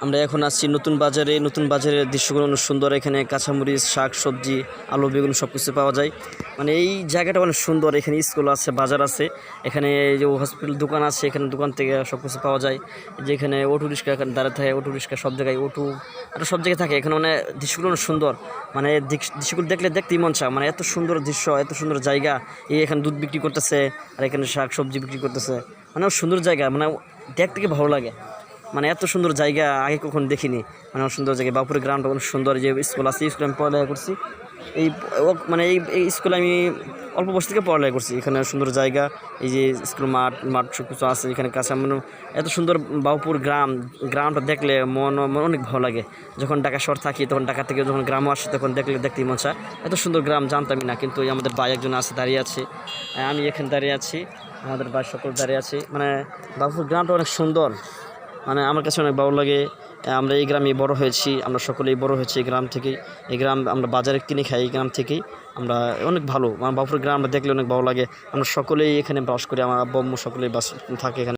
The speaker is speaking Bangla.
আমরা এখন আসছি নতুন বাজারে। নতুন বাজারের দৃশ্যগুলো অনেক সুন্দর। এখানে কাঁচামরিচ, শাক, সবজি, আলু, বেগুন সব কিছু পাওয়া যায়। মানে এই জায়গাটা অনেক সুন্দর। এখানে স্কুল আছে, বাজার আছে। এখানে যে হসপিটাল দোকান আছে, এখানে দোকান থেকে সব কিছু পাওয়া যায়। যেখানে অটো রিক্সা এখানে দাঁড়াতে থাকে অটো রিক্সা সব জায়গায় অটো আর সব জায়গায় থাকে। এখানে মানে দৃশ্যগুলো অনেক সুন্দর। মানে দৃশ- দৃশ্যগুলো দেখলে দেখতেই মন চায়। মানে এত সুন্দর দৃশ্য, এত সুন্দর জায়গা। এই এখানে দুধ বিক্রি করতেছে, আর এখানে শাক, সবজি বিক্রি করতেছে। মানে সুন্দর জায়গা। মানে দেখতে ভালো লাগে। মানে এত সুন্দর জায়গা আগে কখন দেখিনি। মানে অনেক সুন্দর জায়গা বাপুরের গ্রামটা অনেক সুন্দর যে স্কুল আছে স্কুলে আমি পড়ালেখা করছি। এই মানে এই এই স্কুলে আমি অল্প বয়স থেকে পড়ালেখা করছি। এখানে সুন্দর জায়গা, এই যে স্কুল মাঠ মাঠ সব কিছু আছে, এখানে কাছে মানে এত সুন্দর বাবুপুর গ্রাম, গ্রামটা দেখলে মন মন অনেক ভালো লাগে। যখন ঢাকা শহর থাকি, তখন ঢাকা থেকে যখন গ্রামে আসি, তখন দেখলে দেখতেই মন চায়। এত সুন্দর গ্রাম জানতামই না, কিন্তু আমাদের ভাই একজন আছে, দাঁড়িয়ে আছে। আমি এখানে দাঁড়িয়ে আছি, আমাদের ভাই সকল দাঁড়িয়ে আছি। মানে বাবুপুর গ্রামটা অনেক সুন্দর। মানে আমার কাছে অনেক ভালো লাগে। আমরা এই গ্রামে বড় হয়েছি, আমরা সকলেই বড় হয়েছি এই গ্রাম থেকে। এই গ্রাম আমরা বাজারে কিনে খাই এই গ্রাম থেকেই আমরা অনেক ভালো, আমার বাপুর গ্রাম আমরা দেখলে অনেক ভালো লাগে। আমরা সকলেই এখানে বাস করি, আমার আব্বু আম্মু সকলেই বাস থাকে এখানে।